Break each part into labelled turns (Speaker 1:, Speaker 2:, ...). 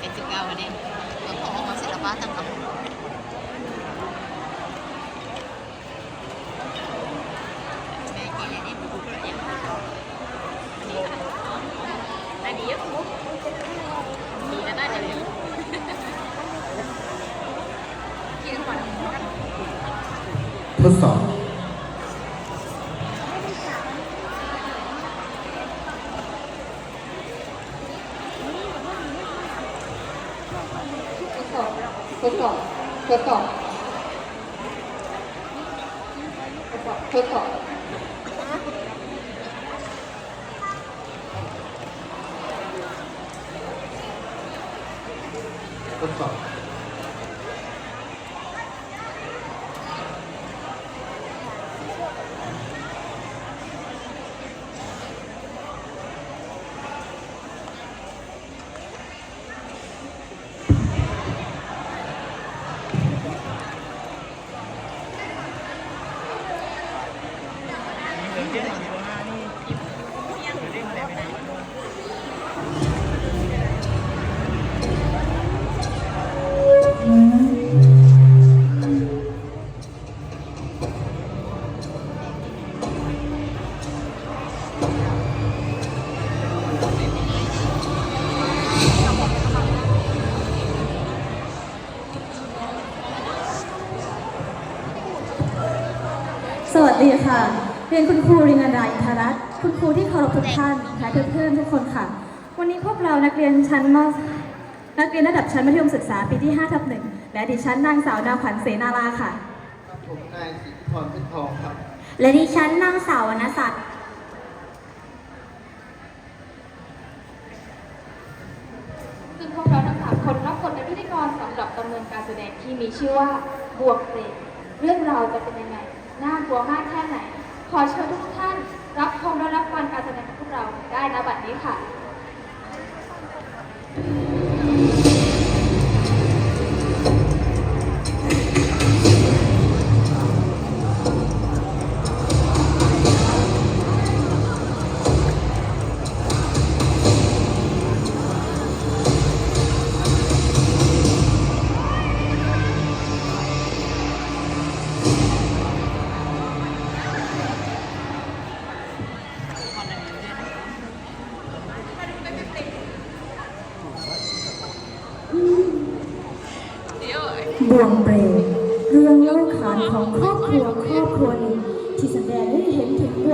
Speaker 1: เจ็ดสิบเก้าวันนี้ของของศิลปะต่างๆแม่กินอย่างนี้ดูกระเทียอันนี้เยอะมุกดีนะน่าจะดีกินก่อน
Speaker 2: ทดสอบ
Speaker 3: อบทดสอบทดสอบทดสอบทดสอบ
Speaker 2: ทดสอบ
Speaker 4: ดีค่ะ เรียนคุณครูรินาดาอินทรัตน์คุณครูที่เคารพทุกท่านและเพื่อนๆทุกคนค่ะ วันนี้พวกเรานักเรียนชั้นมนักเรียนระดับชั้นมัธยมศึกษาปีที่5ทับหนึ่งและดิฉันนางสาวนางขวัญเสนาราค่ะ
Speaker 2: ครับผมนายสิทธิพรเพชรทองครับ
Speaker 4: และดิฉันนางสาววรรณศักดิ์ซึ่งพวกเราทั้งสามคนรับบทเป็นพิธีกรสำหรับดำเนินการแสดงที่มีชื่อว่าบวกเปรตเรื่องราวจะเป็นยังไง น่ากลัวมากแค่ไหน ขอเชิญทุกท่านรับชมและรับฟังการแสดงของพวกเราได้นะบัดนี้ค่ะ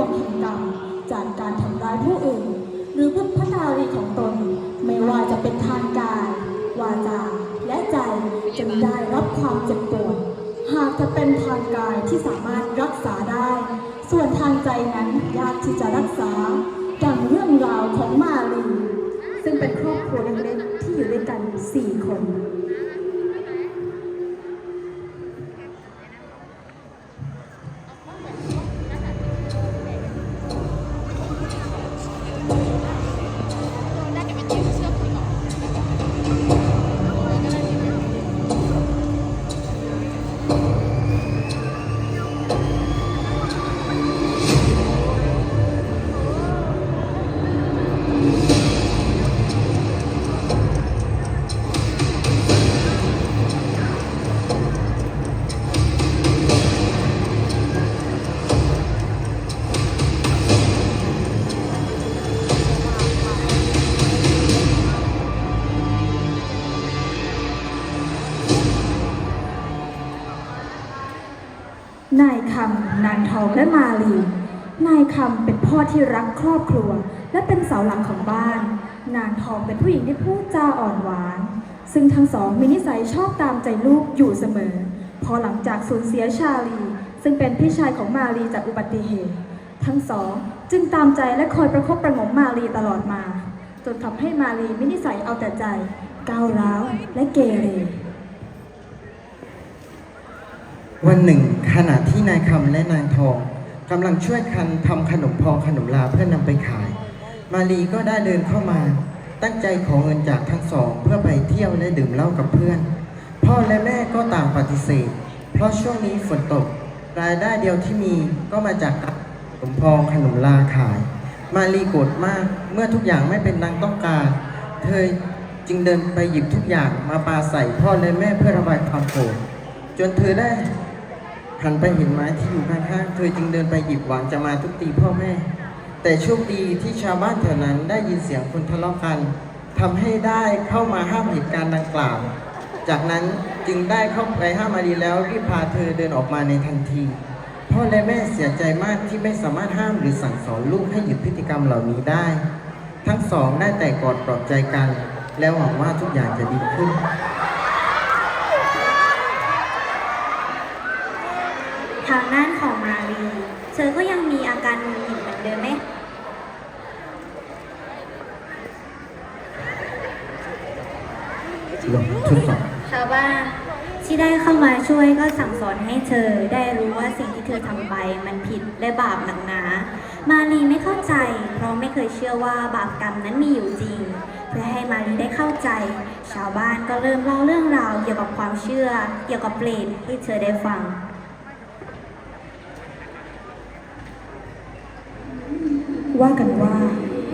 Speaker 4: วงแห่งกรรมจากการทำร้ายผู้อื่น หรือบุพการีของตน ไม่ว่าจะเป็นทางกาย วาจา และใจจนได้รับความเจ็บปวดหากจะเป็นทางกายที่สามารถรักษาได้ ส่วนทางใจนั้นยากที่จะรักษาดังเรื่องราวของมาลีซึ่งเป็นครอบครัวเล็กๆที่อยู่ด้วยกันสี่คน
Speaker 1: นา
Speaker 4: งทองและมาลี นายคำเป็นพ่อที่รักครอบครัว และเป็นเสาหลักของบ้าน นางทองเป็นผู้หญิงที่พูดจาอ่อนหวาน ซึ่งทั้งสองมีนิสัยชอบตามใจลูกอยู่เสมอ พอหลังจากสูญเสียชาลี ซึ่งเป็นพี่ชายของมาลีจากอุบัติเหตุ ทั้งสองจึงตามใจและคอยประคบประงมมาลีตลอดมา จนทำให้มาลีมีนิสัยเอาแต่ใจก้าวร้าวและเกเร
Speaker 2: วันหนึ่งขณะที่นายคำและนางทองกำลังช่วยกันทำขนมพองขนมลาเพื่อนำไปขาย มาลีก็ได้เดินเข้ามา ตั้งใจขอเงินจากทั้งสอง เพื่อไปเที่ยวและดื่มเหล้ากับเพื่อน พ่อและแม่ก็ต่างปฏิเสธ เพราะช่วงนี้ฝนตก รายได้เดียวที่มีก็มาจากขนมพองขนมลาขาย มาลีโกรธมากเมื่อทุกอย่างไม่เป็นดังต้องการ เธอจึงเดินไปหยิบทุกอย่างมาปาใส่พ่อและแม่เพื่อระบายความโกรธจนเธอได้ หันไปเห็นไม้ที่อยู่ข้างๆเธอจึงเดินไปหยิบหวังจะมาทุบตีพ่อแม่ แต่โชคดีที่ชาวบ้านแถวนั้นได้ยินเสียงคนทะเลาะกันทำให้ได้เข้ามาห้ามเหตุการณ์ดังกล่าว จากนั้นจึงได้เข้าไปห้ามมารีแล้วรีบพาเธอเดินออกมาในทันที พ่อและแม่เสียใจมากที่ไม่สามารถห้ามหรือสั่งสอนลูกให้หยุดพฤติกรรมเหล่านี้ได้ ทั้งสองได้แต่กอดปลอบใจกัน แล้วหวังว่าทุกอย่างจะดีขึ้น
Speaker 5: ทางด้านของมารีเธอก็ยังมีอาการหงุดหงิดเหมือนเดิมไหม
Speaker 2: ลงทดสอบ
Speaker 5: ชาวบ้านที่ได้เข้ามาช่วยก็สั่งสอนให้เธอได้รู้ว่าสิ่งที่เธอทำไปมันผิดและบาปหนักหนา มารีไม่เข้าใจ เพราะไม่เคยเชื่อว่าบาปกรรมนั้นมีอยู่จริง เพื่อให้มารีได้เข้าใจ ชาวบ้านก็เริ่มเล่าเรื่องราวเกี่ยวกับความเชื่อ เกี่ยวกับเปรตให้เธอได้ฟัง
Speaker 4: ว่ากันว่า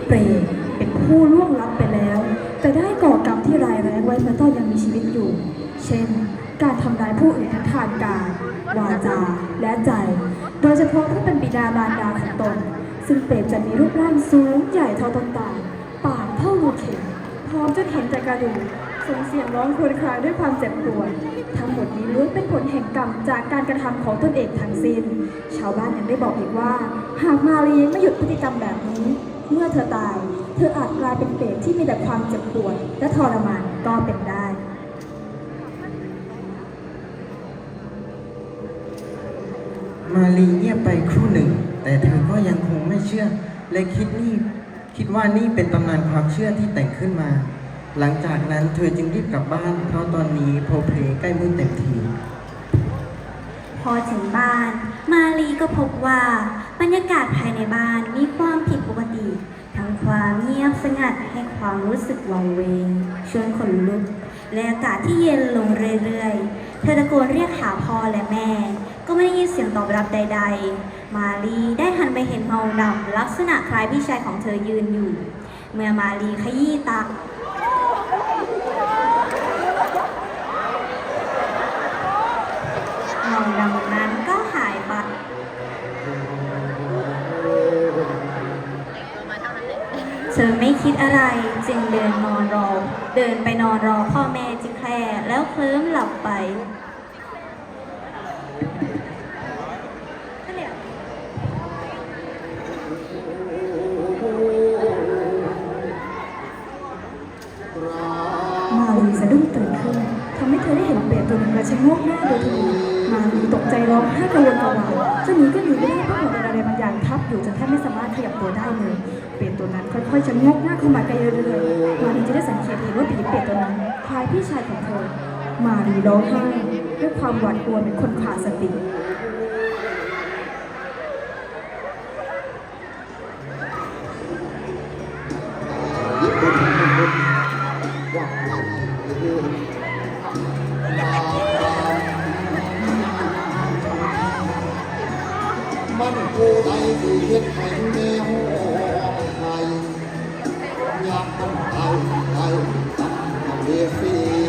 Speaker 4: เปรตเป็นผู้ล่วงลับไปแล้ว แต่ได้ก่อกรรมที่ร้ายแรงไว้มื่อตอนยังมีชีวิตอยู่ เช่น การทำร้ายผู้อื่นทั้งทางกายวาจาและใจ โดยเฉพาะผู้เป็นบิดามารดาของตน ซึ่งเปรตจะมีรูปร่างสูงใหญ่เท่าต้นตาลปากเท่าลูกเข็มพร้อมจะเห็นแต่กระดูก ส่งเสียงร้องครวญครางด้วยความเจ็บปวด ทั้งหมดนี้ล้วนเป็นผลแห่งกรรมจากการกระทำของตนเองทั้งสิ้น ชาวบ้านยังได้บอกอีกว่า หากมารีไม่หยุดพฤติกรรมแบบนี้ เมื่อเธอตาย เธออาจกลายเป็นเปรตที่มีแต่ความเจ็บปวด และทรมานก็เป็นได้
Speaker 2: มารีเงียบไปครู่หนึ่ง แต่เธอก็ยังคงไม่เชื่อ และคิดนี่คิดว่านี่เป็นตำนานความเชื่อที่แต่งขึ้นมา หลังจากนั้นเธอจึงรีบกลับบ้าน เพราะตอนนี้โพลเพลใกล้มืดเต็มที
Speaker 5: พอถึงบ้าน มาลีก็พบว่าบรรยากาศภายในบ้านมีความผิดปกติ ทั้งความเงียบสงัดให้ความรู้สึกวังเวงชวนขนลุก และอากาศที่เย็นลงเรื่อยๆ เธอตะโกนเรียกหาพ่อและแม่ ก็ไม่ได้ยินเสียงตอบรับใด ๆ มาลีได้หันไปเห็นเงาดำลักษณะคล้ายพี่ชายของเธอยืนอยู่ เมื่อมาลีขยี้ตา เงาดำนั้นก็หายไปเธอไม่คิดอะไรจึงเดินนอนรอ เดินไปนอนรอพ่อแม่จิแคลแล้วเคลิ้มหลับไป
Speaker 4: มารีสะดุ้งตื่นขึ้นทำให้เธอได้เห็นเปรตตัวหนึ่งมาชะโงกหน้าดูเธออยู่ มารีตกใจร้องไห้กระวนกระวายจะหนีก็หนีไม่ได้เพราะหมือนอะไรบางอย่างทับอยู่จนแทบไม่สามารถขยับตัวได้เลย เป็ดตัวนั้นค่อยๆชะงกหน้าเข้ามาใกล้เรื่อยๆมารีจะได้สังเกตเห็นว่าผีเป็ดตัวนั้นคล้ายพี่ชายของเธอ มารีร้องไห้ด้วยความหวาดกลัวเป็นคนขาดสติ
Speaker 6: อยาก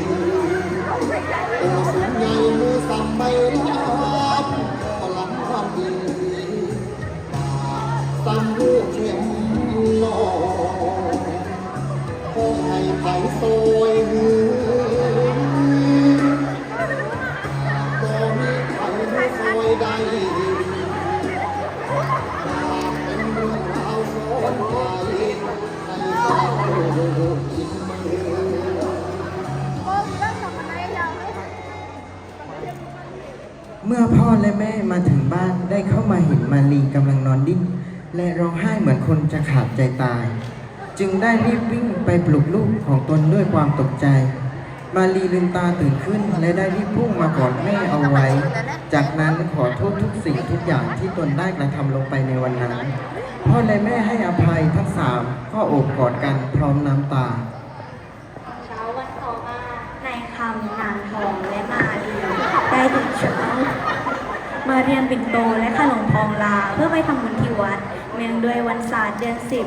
Speaker 6: พ่อ
Speaker 2: และแม่มาถึงบ้านได้เข้ามาเห็นมารีกำลังนอนดิ้นและร้องไห้เหมือนคนจะขาดใจตาย จึงได้รีบวิ่งไปปลุกลูกของตนด้วยความตกใจ มารีลืมตาตื่นขึ้นและได้รีบพุ่งมากอดแม่เอาไว้ จากนั้นขอโทษทุกสิ่งทุกอย่างที่ตนได้กระทำลงไปในวันนั้นพ่อและแม่ให้อภัยทั้งสามก็โอบกอดกันพร้อมน้ำตา
Speaker 5: เช้าวันต่อมานายคำนางทองและมาลีได้ตื่นเช้า มาเรียนปิ่นโตและขนมพองลาเพื่อไปทำบุญที่วัด เมืองด้วยวันศาสตร์เดือนสิบ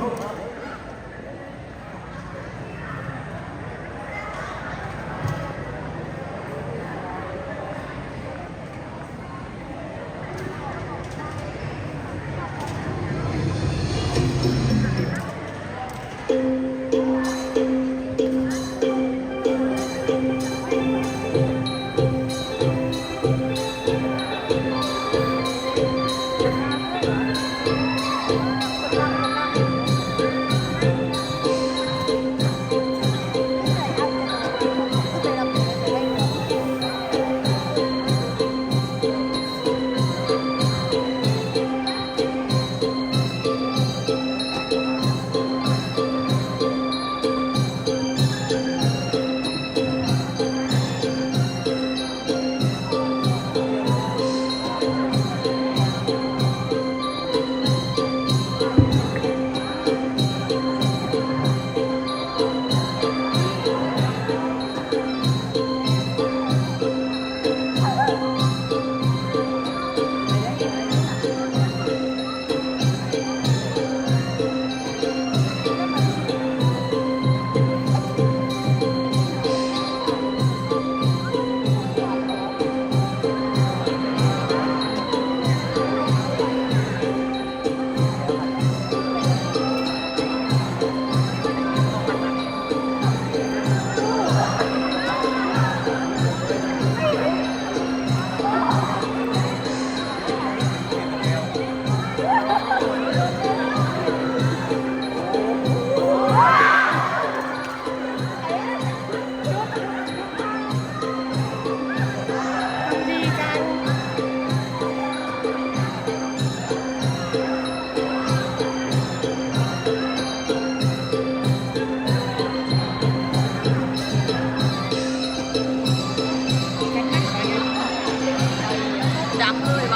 Speaker 7: Đám.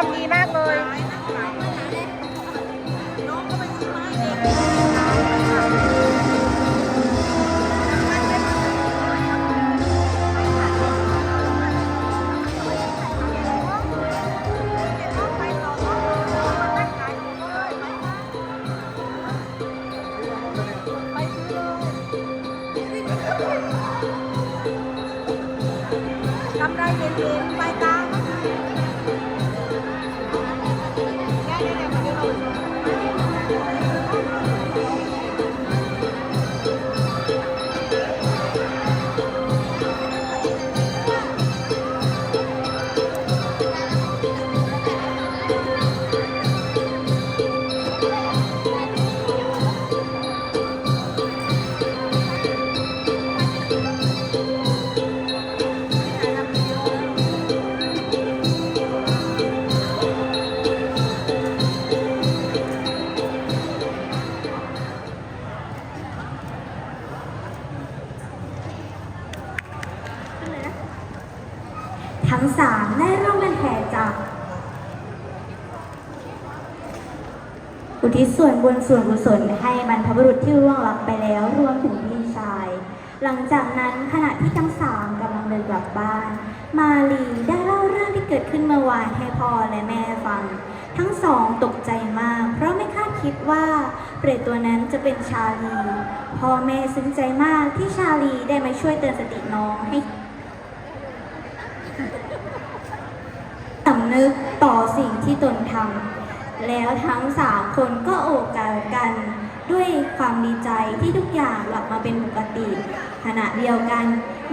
Speaker 7: องนี้ทำดีมาก
Speaker 5: งสามได้ร่วมกันแห่จากอุทิศส่วนบุญส่วนกุศลให้บรรพบุรุษที่ร่วงลับไปแล้วรวมถึงพี่ชาย หลังจากนั้นขณะที่ทั้งสามกำลังเดินกลับบ้าน มาลีได้เล่าเรื่องที่เกิดขึ้นเมื่อวานให้พ่อและแม่ฟัง ทั้งสองตกใจมาก เพราะไม่คาดคิดว่า เปรตตัวนั้นจะเป็นชาลี พ่อแม่ซึ้งใจมากที่ชาลีได้มาช่วยเตือนสติน้องให้ สำนึก ต่อสิ่งที่ตนทำแล้วทั้งสามคนก็โอบกอดกันด้วยความดีใจที่ทุกอย่างกลับมาเป็นปกติ ขณะเดียวกัน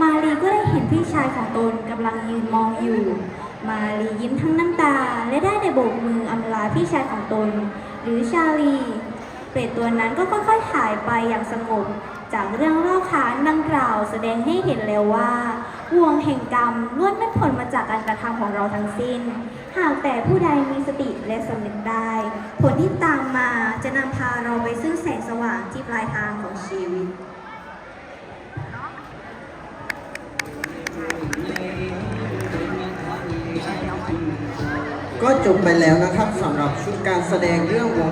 Speaker 5: มารีก็ได้เห็นพี่ชายของตนกำลังยืนมองอยู่ มารียิ้มทั้งน้ำตาและได้แต่โบกมืออำลาพี่ชายของตน หรือชาลีเปรตตัวนั้นก็ค่อยๆหายไปอย่างสงบ จากเรื่องเล่าขานดังกล่าวแสดงให้เห็นแล้วว่าห่วงแห่งกรรมล้วนเป็นผลมาจากการกระทำของเราทั้งสิ้น หากแต่ผู้ใดมีสติและสำนึกได้ ผลที่ตามมาจะนำพาเราไปซึ่งแสงสว่างที่ปลายทางของชีวิต
Speaker 2: ก็จบไปแล้วนะครับสำหรับชุดการแสดงเรื่องวง